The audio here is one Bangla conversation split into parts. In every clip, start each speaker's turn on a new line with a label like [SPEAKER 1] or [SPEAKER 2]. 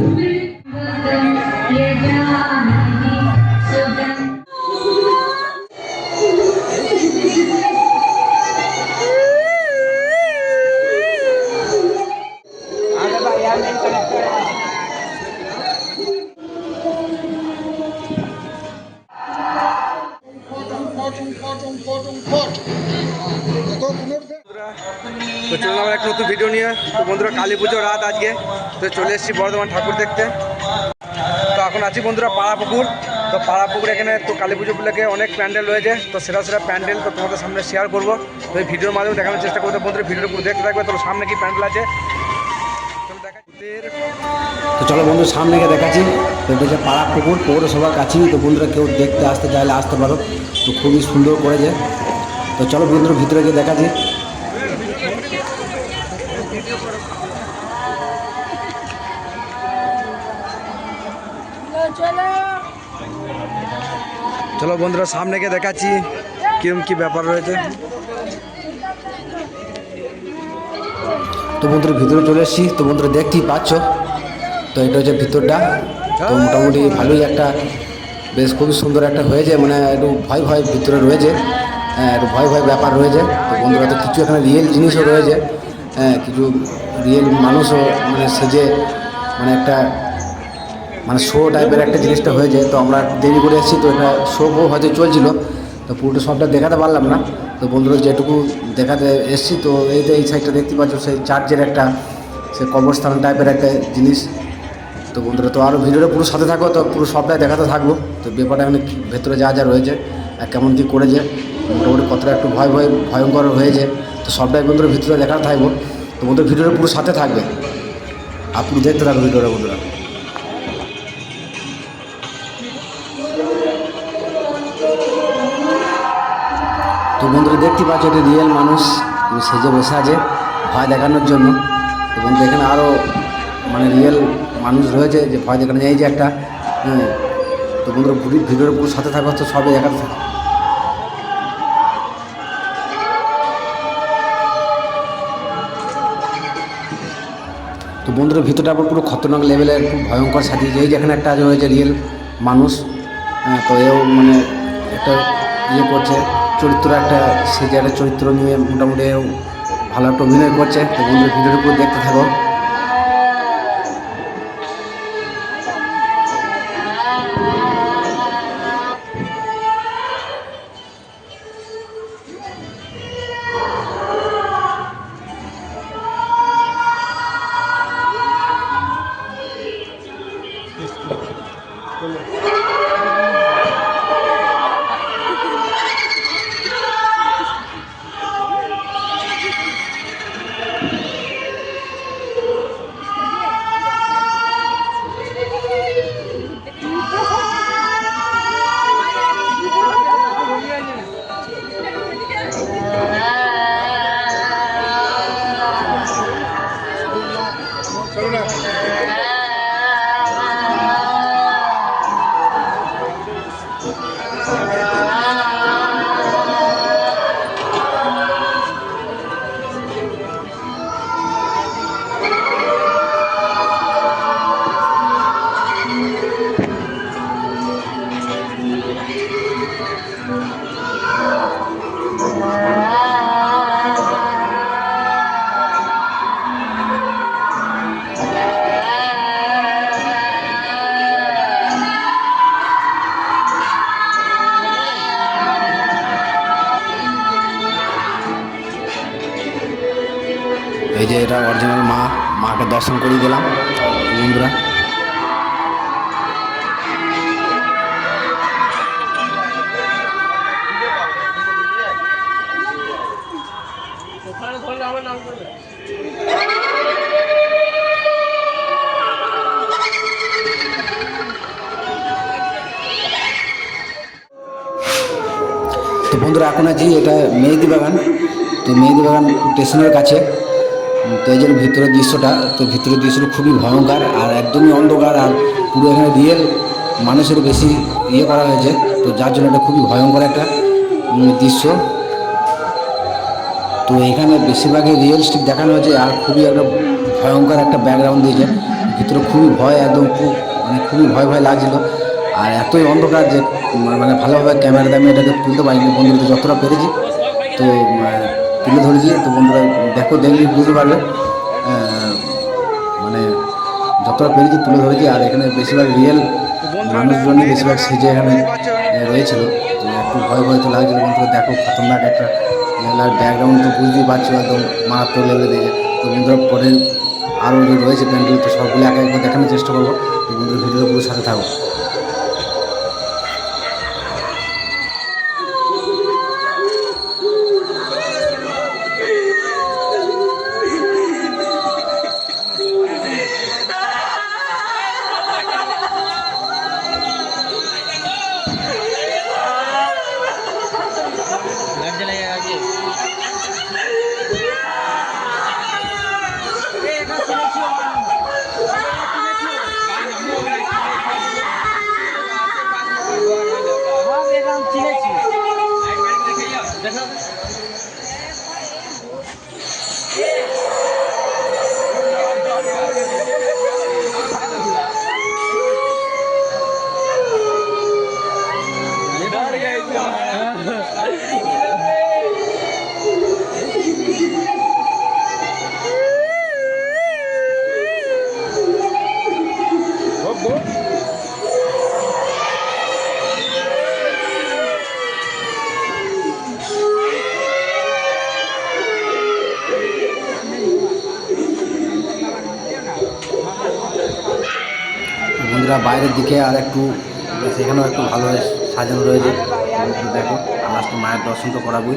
[SPEAKER 1] তো চলে এসেছি বর্ধমান ঠাকুর দেখতে। তো এখন আছি বন্ধুরা পাড়া পুকুর। তো পাড়া পুকুর এখানে তো কালী পুজো উপলক্ষে অনেক প্যান্ডেল রয়েছে। তো সেরা সেরা প্যান্ডেল তো তোমাদের সামনে শেয়ার করব। তো এই ভিডিওর মাধ্যমে দেখানোর চেষ্টা করতে বন্ধুরা ভিডিওটা দেখতে থাকবে। তো সামনে কি প্যান্ডেল আছে? দেখা
[SPEAKER 2] তো চলো বন্ধু, সামনে গিয়ে দেখাচ্ছি। তো হচ্ছে পাড়া পুকুর, পৌরসভার কাছেই। তো বন্ধুরা কেউ দেখতে আসতে চাইলে আসতে পারো। তো খুবই সুন্দর করেছে। তো চলো বন্ধুরা ভিতরে গিয়ে দেখাচ্ছি।
[SPEAKER 1] চলো বন্ধুরা সামনে গিয়ে দেখাচ্ছি কিরম কি ব্যাপার রয়েছে।
[SPEAKER 2] তো বন্ধুরা ভিতরে চলে এসেছি। তো বন্ধুরা দেখতেই পাচ্ছ। তো এটা হচ্ছে ভিতরটা। তো মোটামুটি ভালোই একটা বেশ খুবই সুন্দর একটা হয়েছে। মানে একটু ভয় ভয় ভিতরে রয়েছে। হ্যাঁ একটু ভয় ভয় ব্যাপার রয়েছে। তো বন্ধুরা তো কিছু এখানে রিয়েল জিনিসও রয়েছে। হ্যাঁ কিছু রিয়েল মানুষও মানে সেজে মানে একটা মানে শো টাইপের একটা জিনিসটা হয়েছে তো আমরা দেরি করে এসেছি, তো এটা শো হয়তো চলছিল, তো পুরোটা সবটা দেখাতে পারলাম না। তো বন্ধুরা, যেটুকু দেখাতে এসেছি, তো এই যে এই সাইডটা দেখতে পাচ্ছ, সেই চার্চের একটা সে কবরস্থান টাইপের একটা জিনিস। তো বন্ধুরা, তো আরও ভিডিওটা পুরো সাথে থাকো, তো পুরো সবটাই দেখাতে থাকব। তো ব্যাপারটা এখানে ভেতরে যা যা রয়েছে, আর কেমন কী করেছে, মোটামুটি কতটা একটু ভয় ভয়, ভয়ঙ্কর হয়েছে, তো সবটাই বন্ধুরা ভিতরে দেখাতে থাকব। তো বন্ধুরা, ভিডিওটা পুরো সাথে থাকবে। আর দেখতে থাকো ভিডিওটা, বন্ধুরা। বন্ধুরা দেখতে পাচ্ছ এটা রিয়েল মানুষ সেজে বসে আছে ভয় দেখানোর জন্য। এবং এখানে আরও মানে রিয়েল মানুষ রয়েছে যে ভয় দেখানো এই যে একটা। হ্যাঁ তো বন্ধুরা ভিডিও- ভিডিওর পুরো সাথে থাকো তো সবই দেখাতে থাকো। তো বন্ধুরা ভিতরটা আবার পুরো খতরনাক লেভেলের খুব ভয়ঙ্কর সাজিয়েছে। এই যেখানে একটা রয়েছে রিয়েল মানুষ। হ্যাঁ, তো এও মানে একটা ইয়ে করছে। চরিত্র একটা, সে চরিত্র নিয়ে মোটামুটি ভালো একটা অভিনয় করছে। তো বন্ধু ভিডিওর উপর দেখতে থাকো। যে এটা অরিজিনাল মা, মাকে দর্শন করিয়ে দিলাম। বন্ধুরা। তো বন্ধুরা, এখন আছি এটা মেহেদি বাগান। তো মেহেদি বাগান স্টেশনের কাছে। তো এই যে ভিতরের দৃশ্যটা তো ভিতরের দৃশ্যটা খুবই ভয়ঙ্কর আর একদমই অন্ধকার আর পুরো এখানে রিয়েল মানুষের বেশি ইয়ে করা হয়েছে। তো যার জন্য এটা খুবই ভয়ঙ্কর একটা দৃশ্য। তো এখানে বেশিরভাগই রিয়েলিস্টিক দেখানো হয়েছে আর খুবই একটা ভয়ঙ্কর একটা ব্যাকগ্রাউন্ড দিয়েছে। ভিতরে খুবই ভয় একদম খুব মানে খুবই ভয় ভয় লাগছিল। আর এতই অন্ধকার যে মানে ভালোভাবে ক্যামেরা আমি এটাকে তুলতে পারিনি বন্ধুরা যতটা পেরেছি। তো আহ, তুলে ধরেছি। তো বন্ধুরা, দেখো, দেখলে বুঝতে পারবে। মানে যতটা পেরেছি তুলে ধরেছি, আর এখানে বেশিরভাগ রিয়েল মানুষজনই বেশিরভাগ সেজে এখানে রয়েছিল। তো একটু ভয় ভয় তো লাগছিল। বন্ধুরা, দেখো, খতরনাক একটা ব্যাকগ্রাউন্ড তো বুঝতেই পারছ একদম মারাত্মক লেভেলে দিয়েছে তো বন্ধুরা, পরে আরও রয়েছে প্যান্ডেল তো সবগুলো একে একবার দেখানোর চেষ্টা করব। তো বন্ধুরা, ভিডিওটা পুরো সাথে থাকো। বন্ধুরা বাইরের দিকে আর একটু সেখানেও একটু ভালোভাবে সাজানো রয়েছে। দেখো, আমার মায়ের দর্শন তো করাবই।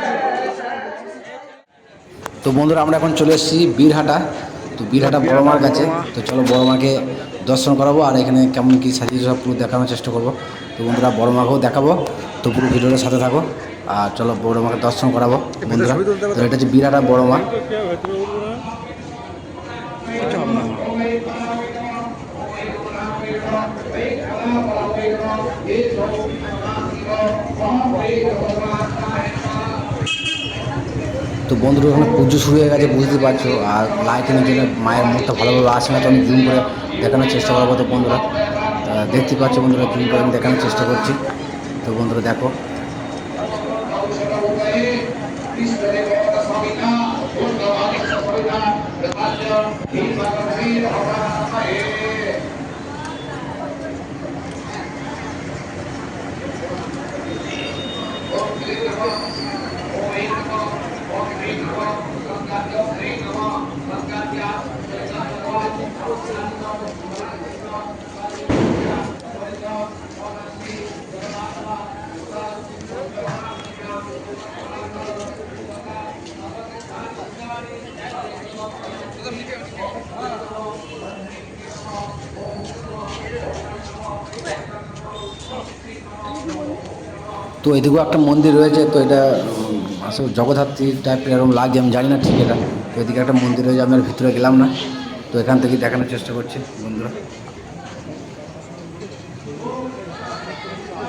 [SPEAKER 2] তো বন্ধুরা, আমরা এখন চলে এসেছি বীরহাটা। তো বীরহাটা বড় মার কাছে। তো চলো বড় মাকে দর্শন করাবো আর এখানে কেমন কি সাজিয়ে সব পুরো দেখানোর চেষ্টা করব। তো বন্ধুরা বড় মাকেও দেখাবো। তো পুরো ভিডিওটার সাথে থাকো। আর চলো বড় মাকে দর্শন করাবো, বন্ধুরা। তো এটা হচ্ছে বীরহাটা বড় মা তো বন্ধুরা, ওখানে পুজো শুরু হয়ে গেছে বুঝতে পারছ। আর লাইটিংয়ের জন্য মায়ের মুখটা ভালোভাবে আসে না, তো আমি জুম করে দেখানোর চেষ্টা করব তো বন্ধুরা। দেখতে পাচ্ছ বন্ধুরা জুম করে আমি দেখানোর চেষ্টা করছি। তো বন্ধুরা, দেখো। তো এদিকেও একটা মন্দির রয়েছে তো এটা আসলে জগদ্ধাত্রী টাইপের এরকম লাগছে আমি জানি না ঠিক এটা। তো এদিকে একটা মন্দির রয়েছে আমি আর ভিতরে গেলাম না। তো এখান থেকে দেখানোর চেষ্টা করছি বন্ধুরা।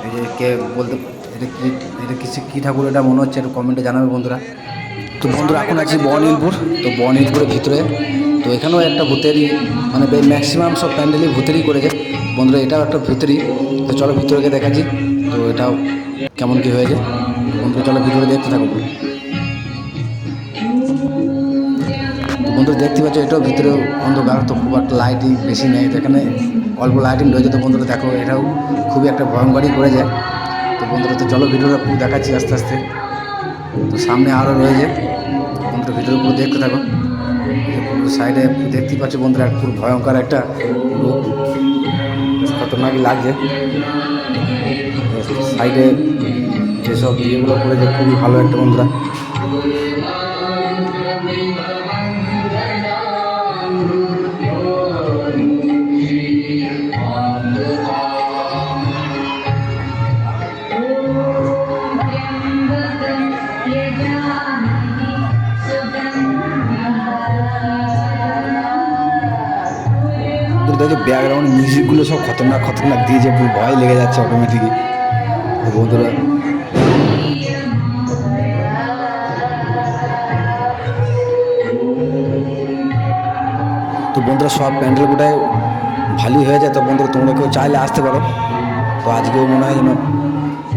[SPEAKER 2] এই যে কে বলতে, এটা কি, এটা কিছু কী ঠাকুর এটা মনে হচ্ছে, একটু কমেন্টে জানাবে বন্ধুরা। তো বন্ধুরা, এখন আছি বহনীলপুর তো বহনীলপুরের ভিতরে। তো এখানেও একটা ভূতেরই মানে ম্যাক্সিমাম সব প্যান্ডেলই ভূতেরই করেছে। বন্ধুরা, এটাও একটা ভূতেরই। তো চলো ভিতরে দেখাচ্ছি। তো এটাও কেমন কী হয়েছে। বন্ধুরা চলো ভিতরে দেখতে থাকো। বন্ধুরা, দেখতে পাচ্ছ, এটাও ভিতরে অন্ধকার, তো খুব একটা লাইটিং বেশি নেই এখানে। অল্প লাইটিং রয়েছে, তো বন্ধুরা, দেখো, এটাও খুবই একটা ভয়ঙ্করই করে যায়। তো বন্ধুরা, তো চলো ভিডিওটা পুরো দেখাচ্ছি আস্তে আস্তে। তো সামনে আরও রয়েছে। বন্ধুরা ভিডিও পুরো দেখতে থাকো। সাইডে দেখতেই পাচ্ছ বন্ধুরা, পুরো ভয়ঙ্কর একটা খতরনাকই লাগছে। সাইডে যেসব ইয়েগুলো করেছে, খুবই ভালো একটা বন্ধুরা। দেখো ব্যাকগ্রাউন্ড মিউজিকগুলো সব খতরনাক খতরনাক দিয়েছে পুরো ভয় লেগে যাচ্ছে অটোমেটিকই বন্ধুরা বন্ধুরা সব প্যান্ডেল গোটায় ভালোই হয়ে যায়, তো বন্ধুরা তোমরা কেউ চাইলে আসতে পারো। তো আজকেও মনে হয় যেন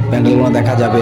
[SPEAKER 2] প্যান্ডেলগুলো দেখা যাবে।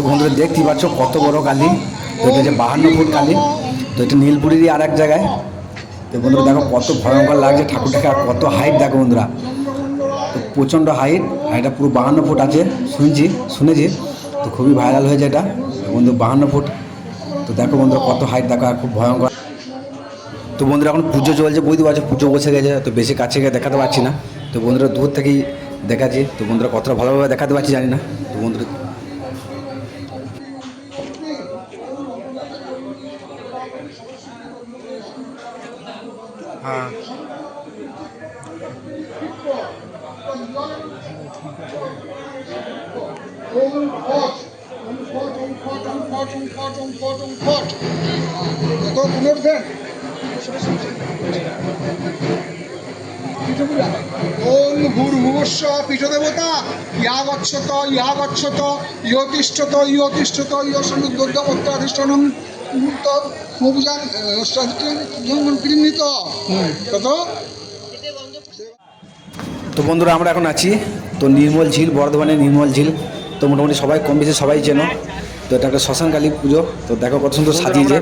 [SPEAKER 2] তো বন্ধুরা দেখতেই পাচ্ছ কত বড় কালী। তো এটা যে বাহান্ন ফুট কালী। তো এটা নীলপুরিরই আর এক জায়গায়। তো বন্ধুরা দেখো কত ভয়ঙ্কর লাগছে ঠাকুরটাকে আর কত হাইট দেখো বন্ধুরা। তো প্রচণ্ড হাইট আর এটা পুরো বাহান্ন ফুট আছে। শুনছি, শুনেছি। তো খুবই ভাইরাল হয়েছে এটা। বন্ধু, বাহান্ন ফুট। তো দেখো বন্ধুরা কত হাইট দেখো আর খুব ভয়ঙ্কর। তো বন্ধুরা এখন পুজো চলছে, বুঝতে পারছ, পুজো বসে গেছে। তো বেশি কাছে গিয়ে দেখাতে পারছি না। তো বন্ধুরা দূর থেকেই দেখাচ্ছি। তো বন্ধুরা কতটা ভালোভাবে দেখাতে পারছি জানি না। তো বন্ধুরা
[SPEAKER 3] পীঠদেবতা ইয়া গচ্ছত ইয়া গচ্ছত ইয় তিষ্ঠত ইয় তিষ্ঠত ইয় সমুদ্রদ্যমত্তাধিষ্ঠানম মুক্ত মুবজান কৃণিত তত
[SPEAKER 2] তো বন্ধুরা, আমরা এখন আছি। তো নির্মল ঝিল, বর্ধমানের নির্মল ঝিল। তো মোটামুটি সবাই কম বেশি সবাই চেনো। তো এটা একটা শ্মশান কালী পুজো তো দেখো কত সুন্দর সাজিয়েছে।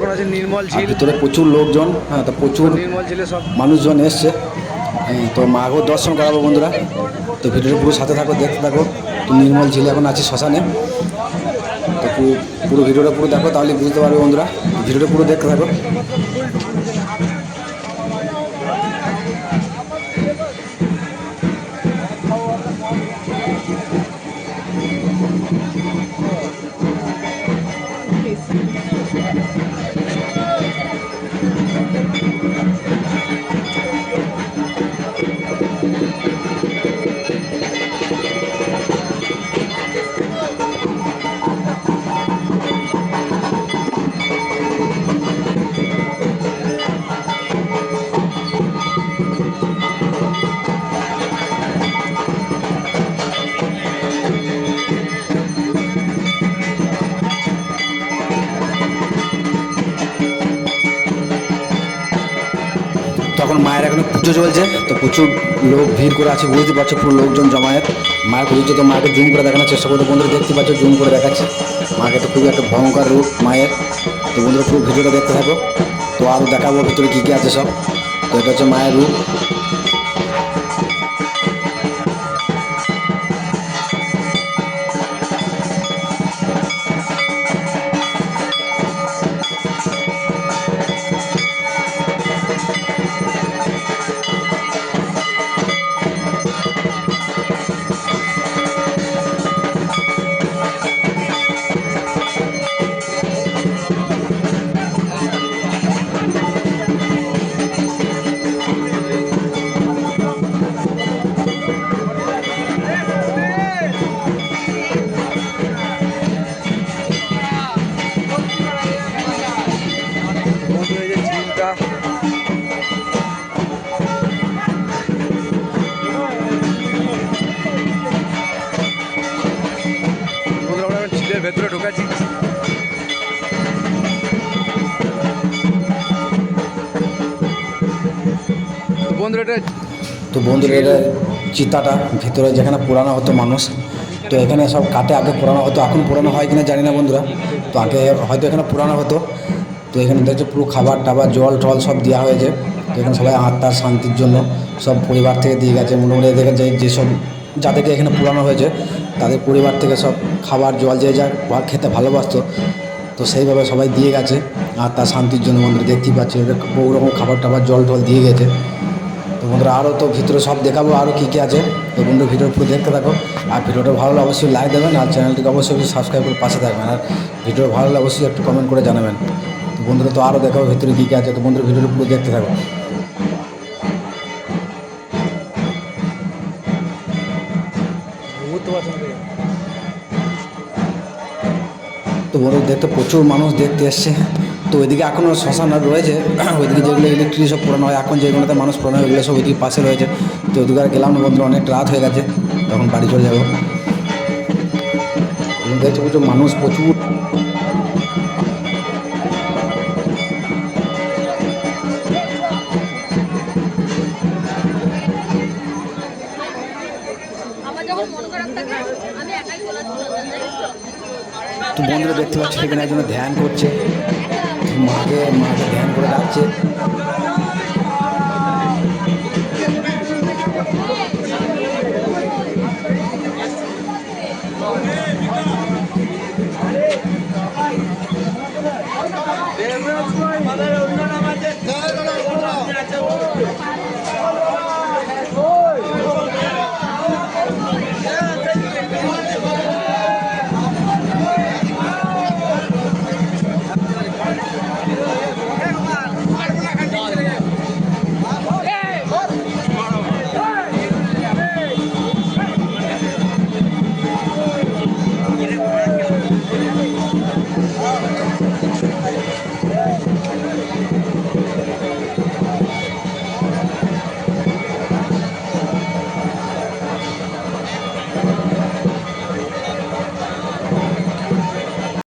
[SPEAKER 2] ভিতরে প্রচুর লোকজন হ্যাঁ তো প্রচুর
[SPEAKER 1] নির্মল ঝিলে সব।
[SPEAKER 2] মানুষজন এসছে। তো মাকেও দর্শন করাবো বন্ধুরা। তো ভিডিওটা পুরো সাথে থাকো দেখতে থাকো। তো নির্মল ঝিলে এখন আছি শ্মশানে। তো পুরো ভিডিওটা পুরো দেখো তাহলে বুঝতে পারবে বন্ধুরা। ভিডিওটা পুরো দেখতে থাকো। পুজো চলছে। তো প্রচুর লোক ভিড় করে আছে, বুঝতে পারছ, পুরো লোকজন জমায়েত। মায়ের পুজো তো মাকে জুম করে দেখানোর চেষ্টা করতে বন্ধুরা, দেখতে পাচ্ছ, জুম করে দেখাচ্ছে। মাকে তো খুবই একটা ভয়ঙ্কর রূপ, মায়ের। তো বন্ধুরা, পুরো ভিডিওটা দেখতে থাকো। তো আরও দেখাবো ভিতরে কী কী আছে সব। তো এটা হচ্ছে মায়ের রূপ।
[SPEAKER 1] তো বন্ধুরা
[SPEAKER 2] চিতাটা, ভিতরে যেখানে পুরানো হতো মানুষ, তো এখানে সব কাটে আগে পুরানো হতো, এখন পুরানো হয় কিনা জানি না বন্ধুরা। তো আগে হয়তো এখানে পুরানো হতো। তো এখানে দেখছে পুরো খাবার টাবার, জল টল সব দেওয়া হয়েছে। তো এখানে সবাই আত্মার শান্তির জন্য সব পরিবার থেকে দিয়ে গেছে। মোটামুটি এদের যে, যেসব যাদেরকে এখানে পুরানো হয়েছে, তাদের পরিবার থেকে সব খাবার, জল যে যা খেতে ভালোবাসতো, তো সেইভাবে সবাই দিয়ে গেছে। আত্মার শান্তির জন্য মন্দিরে দেখতেই পাচ্ছি বহু রকম খাবার টাবার, জল টল দিয়ে গেছে। বন্ধুরা আরও তো ভিতরে সব দেখাবো আরও কী কী আছে। তো বন্ধু ভিডিও পুরো দেখতে থাকো। আর ভিডিওটা ভালো লাগলে অবশ্যই লাইক দেবেন, আর চ্যানেলটিকে অবশ্যই সাবস্ক্রাইব করে পাশে থাকবেন। আর ভিডিও ভালো লাগলে অবশ্যই একটু কমেন্ট করে জানাবেন। তো বন্ধুরা, তো আরও দেখাবো ভিতরে কী কী আছে। তো বন্ধুরা, ভিডিওটা পুরো দেখতে থাকো। তো বন্ধু দেখতে প্রচুর মানুষ দেখতে এসছে। তো ওইদিকে এখনও শ্মশান রয়েছে। ওইদিকে যেগুলো ইলেকট্রিক সব পুরানো হয় এখন যেগুলোতে মানুষ পুরানো হয় ওইগুলো সব ওইদিকে পাশে রয়েছে। তো ওইদিকে আর গেলাম না বন্ধু অনেক রাত হয়ে গেছে তখন বাড়ি চলে যাব। দেখছ প্রচুর মানুষ প্রচুর।
[SPEAKER 4] তো
[SPEAKER 2] বন্ধুরা দেখতে পাচ্ছি এখানে একজন ধ্যান করছে। মাকে মাকে ধ্যান করে ডাকছে